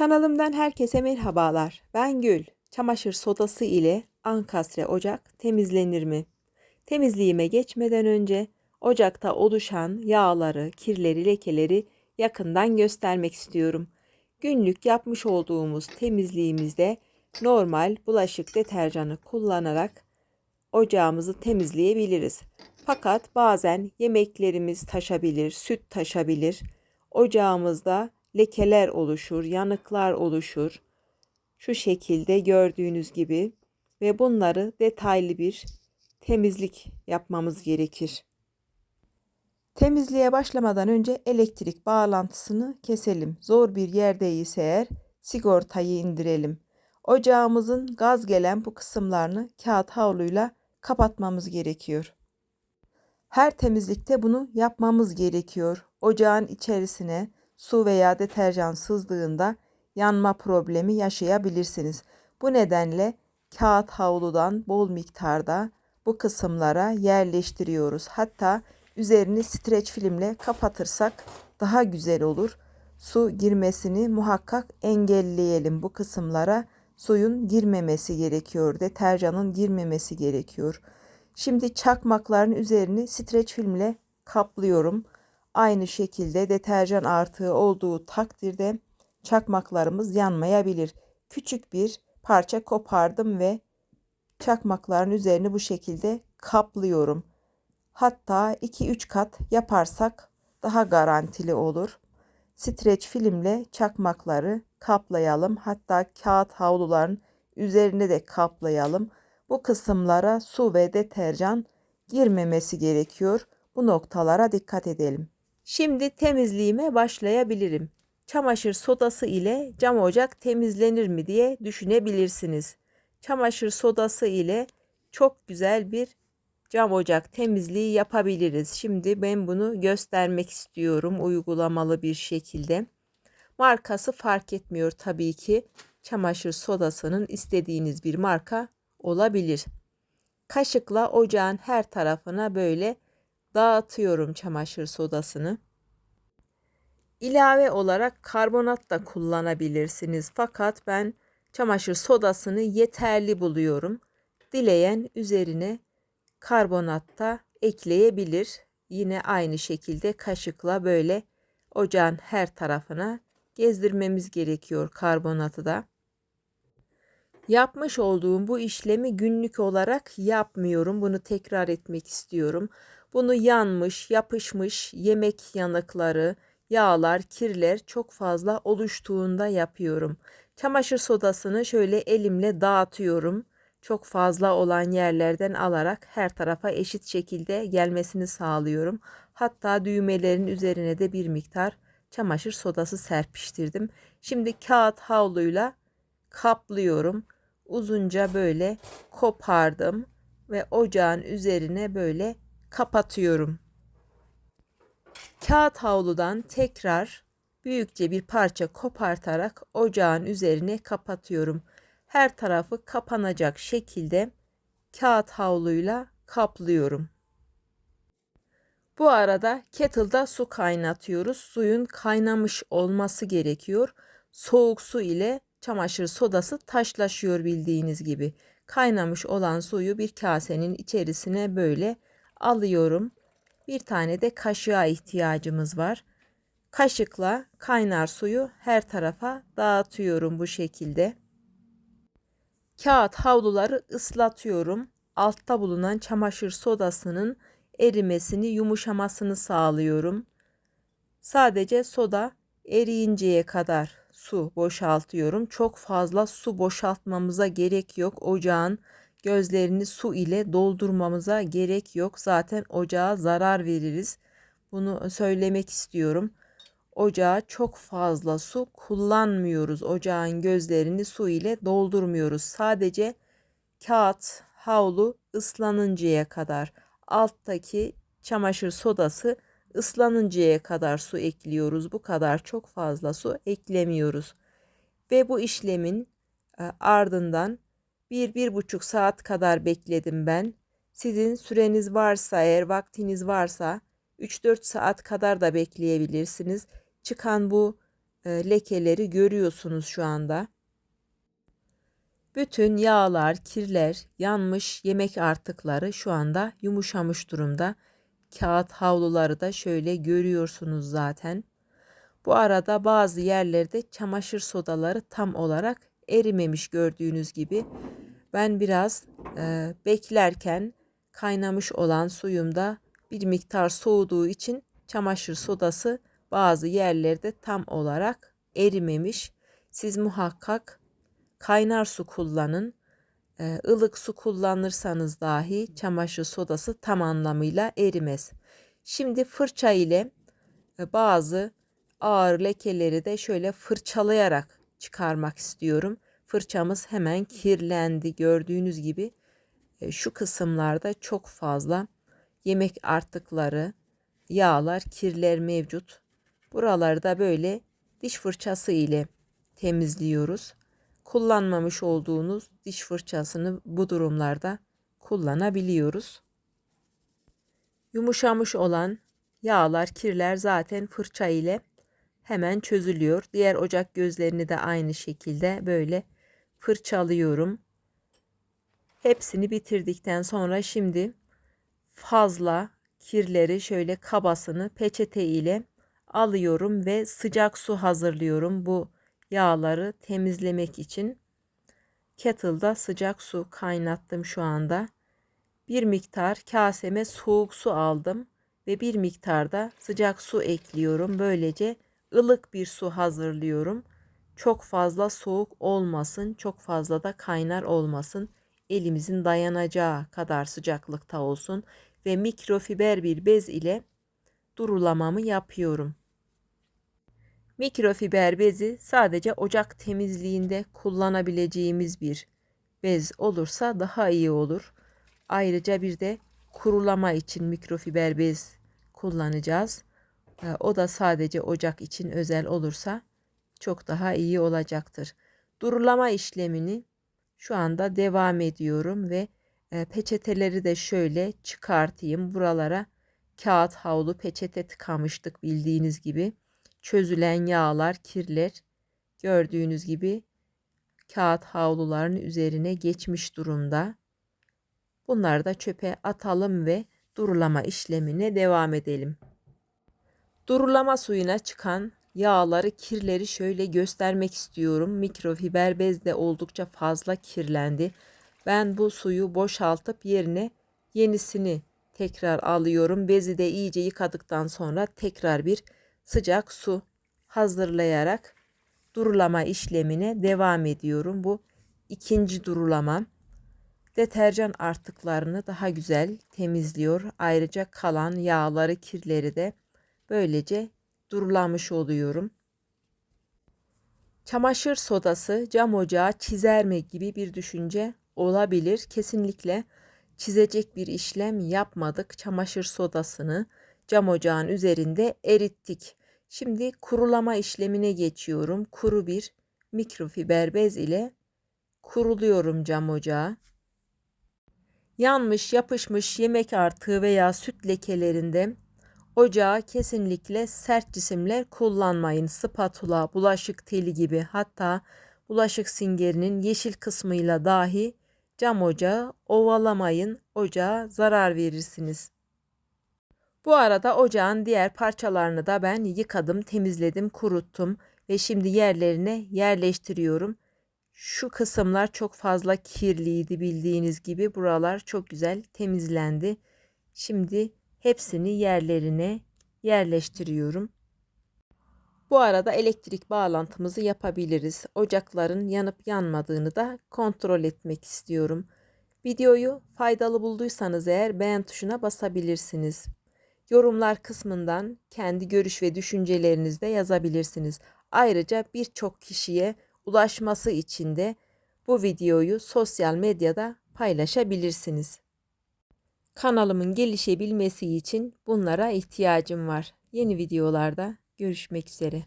Kanalımdan herkese merhabalar. Ben Gül. Çamaşır sodası ile ankastre ocak temizlenir mi? Temizliğime geçmeden önce ocakta oluşan yağları, kirleri, lekeleri yakından göstermek istiyorum. Günlük yapmış olduğumuz temizliğimizde normal bulaşık deterjanı kullanarak ocağımızı temizleyebiliriz. Fakat bazen yemeklerimiz taşabilir, süt taşabilir. Ocağımızda lekeler oluşur, yanıklar oluşur. Şu şekilde gördüğünüz gibi ve bunları detaylı bir temizlik yapmamız gerekir. Temizliğe başlamadan önce elektrik bağlantısını keselim. Zor bir yerdeyiz eğer sigortayı indirelim. Ocağımızın gaz gelen bu kısımlarını kağıt havluyla kapatmamız gerekiyor. Her temizlikte bunu yapmamız gerekiyor. Ocağın içerisine su veya deterjan sızdığında yanma problemi yaşayabilirsiniz. Bu nedenle kağıt havludan bol miktarda bu kısımlara yerleştiriyoruz. Hatta üzerini streç filmle kapatırsak daha güzel olur. Su girmesini muhakkak engelleyelim bu kısımlara. Suyun girmemesi gerekiyor, deterjanın girmemesi gerekiyor. Şimdi çakmakların üzerini streç filmle kaplıyorum. Aynı şekilde deterjan artığı olduğu takdirde çakmaklarımız yanmayabilir. Küçük bir parça kopardım ve çakmakların üzerini bu şekilde kaplıyorum. Hatta 2-3 kat yaparsak daha garantili olur. Streç filmle çakmakları kaplayalım. Hatta kağıt havluların üzerine de kaplayalım. Bu kısımlara su ve deterjan girmemesi gerekiyor. Bu noktalara dikkat edelim. Şimdi temizliğime başlayabilirim. Çamaşır sodası ile cam ocak temizlenir mi diye düşünebilirsiniz. Çamaşır sodası ile çok güzel bir cam ocak temizliği yapabiliriz. Şimdi ben bunu göstermek istiyorum uygulamalı bir şekilde. Markası fark etmiyor tabii ki. Çamaşır sodasının istediğiniz bir marka olabilir. Kaşıkla ocağın her tarafına böyle dağıtıyorum çamaşır sodasını. İlave olarak karbonat da kullanabilirsiniz. Fakat ben çamaşır sodasını yeterli buluyorum. Dileyen üzerine karbonat da ekleyebilir. Yine aynı şekilde kaşıkla böyle ocağın her tarafına gezdirmemiz gerekiyor karbonatı da. Yapmış olduğum bu işlemi günlük olarak yapmıyorum. Bunu tekrar etmek istiyorum. Bunu yanmış, yapışmış yemek yanıkları, yağlar, kirler çok fazla oluştuğunda yapıyorum. Çamaşır sodasını şöyle elimle dağıtıyorum. Çok fazla olan yerlerden alarak her tarafa eşit şekilde gelmesini sağlıyorum. Hatta düğmelerin üzerine de bir miktar çamaşır sodası serpiştirdim. Şimdi kağıt havluyla kaplıyorum. Uzunca böyle kopardım ve ocağın üzerine böyle kapatıyorum. Kağıt havludan tekrar büyükçe bir parça kopartarak ocağın üzerine kapatıyorum. Her tarafı kapanacak şekilde kağıt havluyla kaplıyorum. Bu arada kettle'da su kaynatıyoruz. Suyun kaynamış olması gerekiyor. Soğuk su ile çamaşır sodası taşlaşıyor bildiğiniz gibi. Kaynamış olan suyu bir kasenin içerisine böyle alıyorum. Bir tane de kaşığa ihtiyacımız var. Kaşıkla kaynar suyu her tarafa dağıtıyorum bu şekilde. Kağıt havluları ıslatıyorum. Altta bulunan çamaşır sodasının erimesini, yumuşamasını sağlıyorum. Sadece soda eriyinceye kadar su boşaltıyorum. Çok fazla su boşaltmamıza gerek yok. Ocağın gözlerini su ile doldurmamıza gerek yok. Zaten ocağa zarar veririz. Bunu söylemek istiyorum. Ocağa çok fazla su kullanmıyoruz. Ocağın gözlerini su ile doldurmuyoruz. Sadece kağıt, havlu ıslanıncaya kadar alttaki çamaşır sodası ıslanıncaya kadar su ekliyoruz. Bu kadar çok fazla su eklemiyoruz. Ve bu işlemin e, ardından bir, bir buçuk saat kadar bekledim ben. Sizin süreniz varsa eğer vaktiniz varsa 3-4 saat kadar da bekleyebilirsiniz. Çıkan bu e, lekeleri görüyorsunuz şu anda. Bütün yağlar, kirler, yanmış yemek artıkları şu anda yumuşamış durumda. Kağıt havluları da şöyle görüyorsunuz zaten. Bu arada bazı yerlerde çamaşır sodaları tam olarak erimemiş gördüğünüz gibi. Ben biraz e, beklerken kaynamış olan suyumda bir miktar soğuduğu için çamaşır sodası bazı yerlerde tam olarak erimemiş. Siz muhakkak kaynar su kullanın. E, ılık su kullanırsanız dahi çamaşır sodası tam anlamıyla erimez. Şimdi fırça ile e, bazı ağır lekeleri de şöyle fırçalayarak çıkarmak istiyorum. Fırçamız hemen kirlendi gördüğünüz gibi. E, şu kısımlarda çok fazla yemek artıkları, yağlar, kirler mevcut. Buraları da böyle diş fırçası ile temizliyoruz. Kullanmamış olduğunuz diş fırçasını bu durumlarda kullanabiliyoruz. Yumuşamış olan yağlar, kirler zaten fırça ile hemen çözülüyor. Diğer ocak gözlerini de aynı şekilde böyle fırçalıyorum. Hepsini bitirdikten sonra şimdi fazla kirleri şöyle kabasını peçete ile alıyorum ve sıcak su hazırlıyorum bu yağları temizlemek için. Kettle'da sıcak su kaynattım şu anda. Bir miktar kaseme soğuk su aldım ve bir miktarda sıcak su ekliyorum. Böylece ılık bir su hazırlıyorum. Çok fazla soğuk olmasın, çok fazla da kaynar olmasın. Elimizin dayanacağı kadar sıcaklıkta olsun ve mikrofiber bir bez ile durulamamı yapıyorum. Mikrofiber bezi sadece ocak temizliğinde kullanabileceğimiz bir bez olursa daha iyi olur. Ayrıca bir de kurulama için mikrofiber bez kullanacağız. Ee, o da sadece ocak için özel olursa çok daha iyi olacaktır. Durulama işlemini şu anda devam ediyorum ve e, peçeteleri de şöyle çıkartayım. Buralara kağıt havlu peçete tıkamıştık bildiğiniz gibi. Çözülen yağlar, kirler gördüğünüz gibi kağıt havluların üzerine geçmiş durumda. Bunları da çöpe atalım ve durulama işlemine devam edelim. Durulama suyuna çıkan yağları, kirleri şöyle göstermek istiyorum. Mikrofiber bez de oldukça fazla kirlendi. Ben bu suyu boşaltıp yerine yenisini tekrar alıyorum. Bezi de iyice yıkadıktan sonra tekrar bir sıcak su hazırlayarak durulama işlemine devam ediyorum. Bu ikinci durulamam. Deterjan artıklarını daha güzel temizliyor. Ayrıca kalan yağları, kirleri de böylece durulamış oluyorum. Çamaşır sodası cam ocağı çizer mi gibi bir düşünce olabilir. Kesinlikle çizecek bir işlem yapmadık. Çamaşır sodasını cam ocağın üzerinde erittik. Şimdi kurulama işlemine geçiyorum. Kuru bir mikrofiber bez ile kuruluyorum cam ocağı. Yanmış, yapışmış yemek artığı veya süt lekelerinde ocağa kesinlikle sert cisimler kullanmayın. Spatula, bulaşık teli gibi hatta bulaşık singerinin yeşil kısmıyla dahi cam ocağı ovalamayın. Ocağa zarar verirsiniz. Bu arada ocağın diğer parçalarını da ben yıkadım, temizledim, kuruttum ve şimdi yerlerine yerleştiriyorum. Şu kısımlar çok fazla kirliydi bildiğiniz gibi. Buralar çok güzel temizlendi. Şimdi hepsini yerlerine yerleştiriyorum. Bu arada elektrik bağlantımızı yapabiliriz. Ocakların yanıp yanmadığını da kontrol etmek istiyorum. Videoyu faydalı bulduysanız eğer beğen tuşuna basabilirsiniz. Yorumlar kısmından kendi görüş ve düşüncelerinizi de yazabilirsiniz. Ayrıca birçok kişiye ulaşması için de bu videoyu sosyal medyada paylaşabilirsiniz. Kanalımın gelişebilmesi için bunlara ihtiyacım var. Yeni videolarda görüşmek üzere.